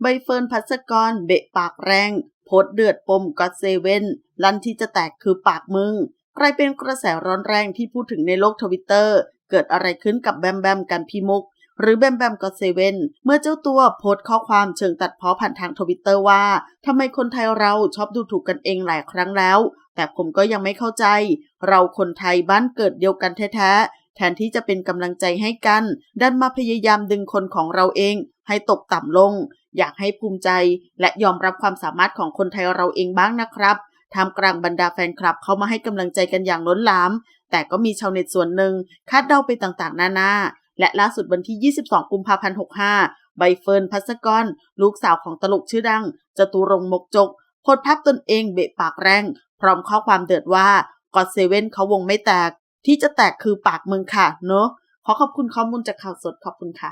ใบเฟิร์นพัสกรเบะปากแรง โพสเดือดปมก็เซเว่นลันที่จะแตกคือปากมึงกลายเป็นกระแสร้อนแรงที่พูดถึงในโลกทวิตเตอร์เกิดอะไรขึ้นกับแบมแบมกันพี่มุก หรือแบมแบมก็เซเว่นเมื่อเจ้าตัวโพสต์ข้อความเชิงตัดเพ้อผ่านทางทวิตเตอร์ว่าทำไมคนไทยเราชอบดูถูกกันเองหลายครั้งแล้ว แต่ผมก็ยังไม่เข้าใจ เราคนไทยบ้านเกิดเดียวกันแท้ๆแทนที่จะเป็นกำลังใจให้กัน ดันมาพยายามดึงคนของเราเองให้ตกต่ำลง อยากให้ภูมิใจและยอมรับความสามารถของคนไทยเราเองบ้างนะครับทำกลางบรรดาแฟนคลับเข้ามาให้กำลังใจกันอย่างล้นหลาม แต่ก็มีชาวเน็ตส่วนหนึ่งคาดเดาไปต่างๆ นานา และล่าสุดวันที่ 22 กุมภาพันธ์ 65 ใบเฟิร์นพัสกรลูกสาวของตลกชื่อดังจตุรงมกจกโพสภาพตนเองเบะปากแรง พร้อมข้อความเดือดว่ากอดเซเว่นเขาวงไม่แตก ที่จะแตกคือปากมึงค่ะ เนอะขอขอบคุณข้อมูลจากข่าวสดขอบคุณค่ะ